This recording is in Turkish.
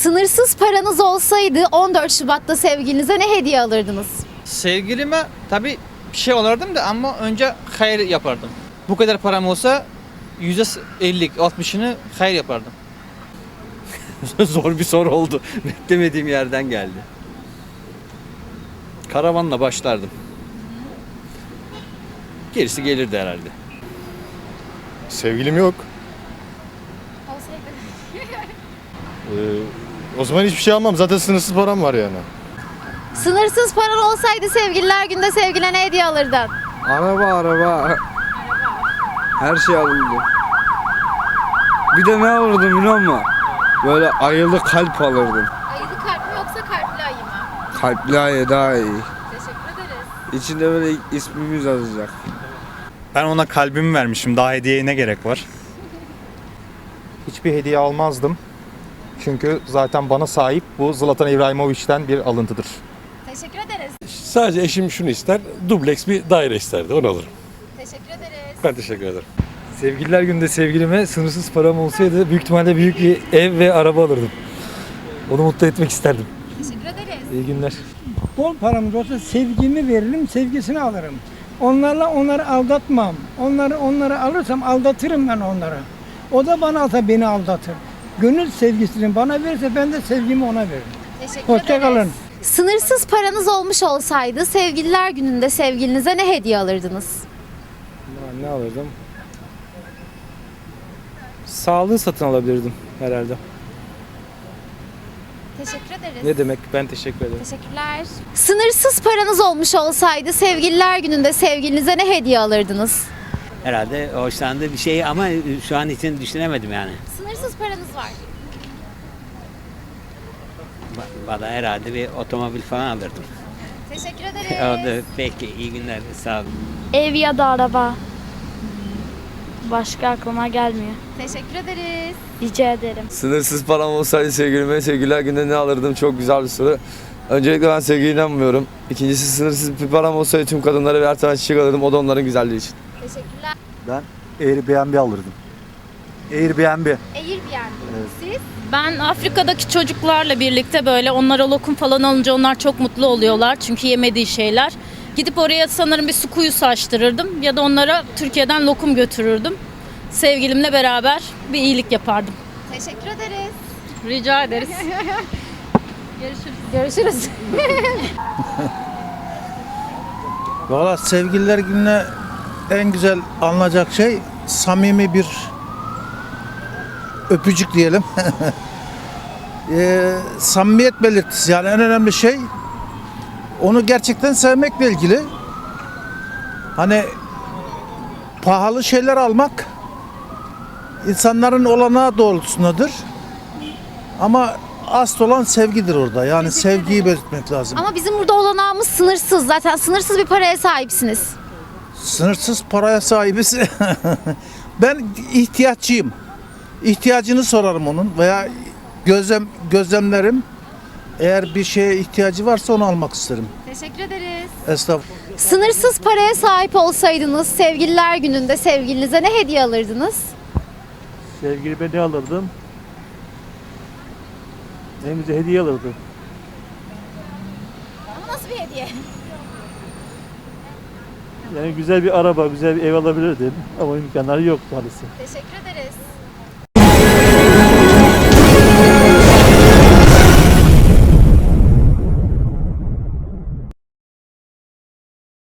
Sınırsız paranız olsaydı 14 Şubat'ta sevgilinize ne hediye alırdınız? Sevgilime tabii bir şey alırdım da ama önce hayır yapardım. Bu kadar param olsa %50'lik 60'ını hayır yapardım. Zor bir soru oldu. Beklemediğim yerden geldi. Karavanla başlardım. Gerisi gelirdi herhalde. Sevgilim yok. Ee, o zaman hiçbir şey almam. Zaten sınırsız param var yani. Sınırsız paran olsaydı sevgililer günde sevgiline ne hediye alırdın? Araba araba. Her şey alındı. Bir de ne alırdım biliyor musun? Böyle ayılı kalp alırdım. Ayılı kalp mi yoksa kalpli ayı mı? Kalpli ayı daha iyi. Teşekkür ederiz. İçinde böyle ismimiz yazacak. Ben ona kalbimi vermişim. Daha hediyeye ne gerek var? hiçbir hediye almazdım. Çünkü zaten bana sahip bu Zlatan İbrahimovic'den bir alıntıdır. Teşekkür ederiz. Sadece eşim şunu ister, dubleks bir daire isterdi. Onu alırım. Teşekkür ederiz. Ben teşekkür ederim. Sevgililer günde sevgilime sınırsız param olsaydı büyük ihtimalle büyük bir ev ve araba alırdım. Onu mutlu etmek isterdim. Teşekkür ederiz. İyi günler. Bol paramız olsa sevgimi veririm, sevgisini alırım. Onlarla onları aldatmam. Onları onları alırsam aldatırım ben onları. O da bana alsa beni aldatır. Gönül sevgisini bana verirse ben de sevgimi ona veririm. Teşekkür Hoşça kalın. Sınırsız paranız olmuş olsaydı sevgililer gününde sevgilinize ne hediye alırdınız? Ne alırdım? Sağlığı satın alabilirdim herhalde. Teşekkür ederiz. Ne demek? Ben teşekkür ederim. Teşekkürler. Sınırsız paranız olmuş olsaydı sevgililer gününde sevgilinize ne hediye alırdınız? Herhalde hoşlandığı bir şey ama şu an için düşünemedim yani. Sınırsız paranız var. Bana herhalde bir otomobil falan alırdım. Teşekkür o da peki iyi günler sağ olun. Ev ya da araba. Başka aklıma gelmiyor. Teşekkür ederiz. Rica ederim. Sınırsız param olsaydı sevgilime sevgililer günde ne alırdım? Çok güzel bir soru. Öncelikle ben sevgiye inanmıyorum. İkincisi sınırsız bir param olsaydı tüm kadınlara birer tane çiçek alırdım. O da onların güzelliği için. Teşekkürler. Ben Airbnb alırdım. Airbnb. Airbnb. Siz? Ben Afrika'daki çocuklarla birlikte böyle onlara lokum falan alınca onlar çok mutlu oluyorlar. Çünkü yemediği şeyler. Gidip oraya sanırım bir su kuyusu açtırırdım ya da onlara Türkiye'den lokum götürürdüm. Sevgilimle beraber bir iyilik yapardım. Teşekkür ederiz. Rica ederiz. Görüşürüz. Valla sevgililer gününe en güzel alınacak şey samimi bir öpücük diyelim. Eee samimiyet belirtisi yani en önemli şey onu gerçekten sevmekle ilgili. Hani pahalı şeyler almak insanların olanağı doğrultusundadır. Ama asıl olan sevgidir orada. Yani sevgiyi belirtmek lazım. Ama bizim burada olanağımız sınırsız. Zaten sınırsız bir paraya sahipsiniz. Sınırsız paraya sahibiz. ben ihtiyaççıyım. İhtiyacını sorarım onun veya gözlem gözlemlerim. Eğer bir şeye ihtiyacı varsa onu almak isterim. Teşekkür ederiz. Estağfurullah. Sınırsız paraya sahip olsaydınız sevgililer gününde sevgilinize ne hediye alırdınız? Sevgilime ne alırdım? Güzel hediye alırdım. Ama nasıl bir hediye? Yani güzel bir araba, güzel bir ev alabilirdim. Ama imkanları yok maalesef. Teşekkür ederiz.